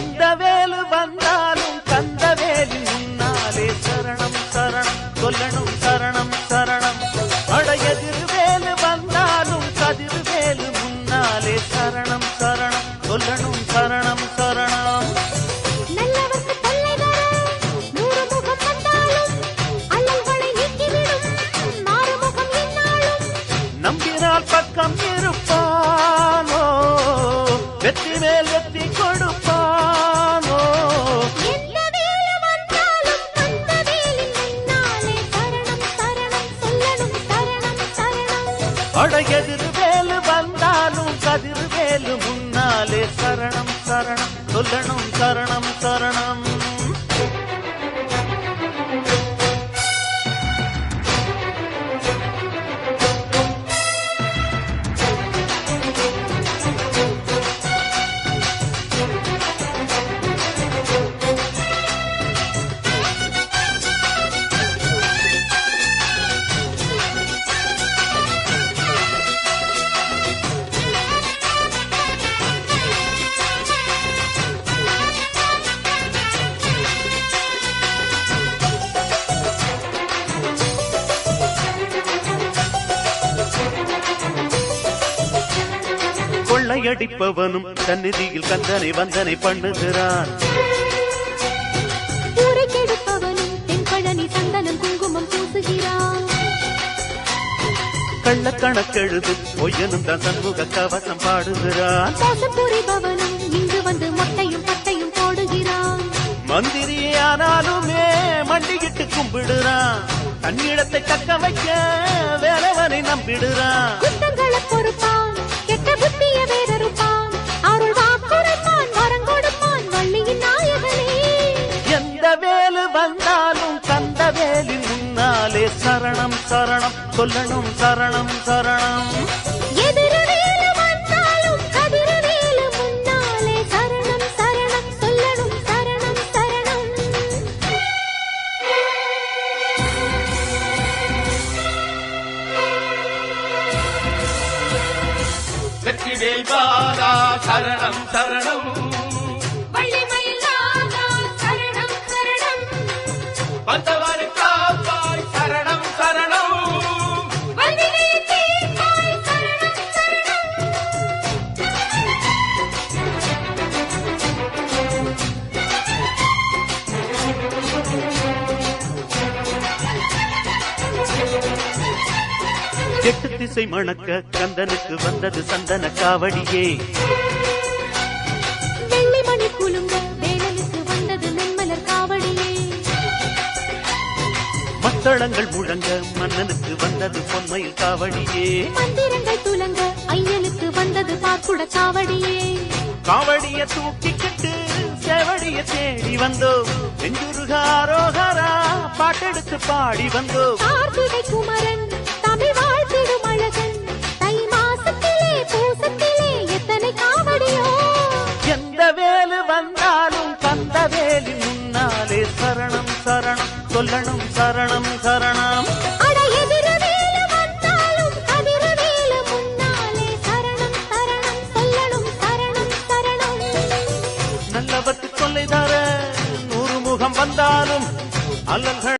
எந்த வேலு வந்தாலும் கந்த வேலி முன்னாலே சரணம் சரணம் சொல்லணும் சரணம் சரணம். அட எதிர் வேலு வந்தாலும் கதிர் வேலு முன்னாலே சரணம் சரணம் சொல்லணும். படையெதிர் வேலு வந்தாலும் கதிர் வேலு முன்னாலே சரணம் சரணம். சொல்லணும் சரணம் சரணம். கொள்ளையடிப்பவனும் சந்நிதியில் கந்தனை வந்தனை பண்ணுகிறான். கள்ளக்கணக்கெழுது பொய்யனும் தான் சண்முக கவசம் பாடுகிறான். புரிபவனும் இங்கு வந்து மொட்டையும் பட்டையும் போடுகிறான். மந்திரியானாலுமே மண்டிகிட்டு கும்பிடுறான். தன்னிடத்தை தக்க வைக்க வேறவனை நம்பிடுறான். பொறுப்பான் கெட்ட புத்திய சரணம் சரணம் சொல்லணும் சரணம் சரணம். எதிரவேலு வந்தாலும் கதிரவேலு முன்னாலே சரணம் சரணம் சொல்லணும் சரணம் சரணம். வெற்றிவேல் பாலா சரணம் சரணம். எட்டு திசை மணக்க கந்தனுக்கு வந்தது சந்தன காவடியே. மத்தளங்கள் முழங்க மன்னனுக்கு வந்தது பொன்மையில் காவடியே. மந்திரங்கள் துலங்க ஐயனுக்கு வந்தது பார்க்குட காவடியே. காவடிய தூக்கிக்கிட்டு செவடிய தேடி வந்தோம். நெஞ்சுருகாரோகரா பாட்டெடுத்து பாடி வந்தோம். கார்த்திகை குமரன் வந்தாலும் கந்த வேலி முன்னாலே சரணம் சரணம் சொல்லணும் சரணம் சரணம். நல்லவர்க்கு தொல்லை தர நூறு முகம் வந்தாலும் அல்லல்கள்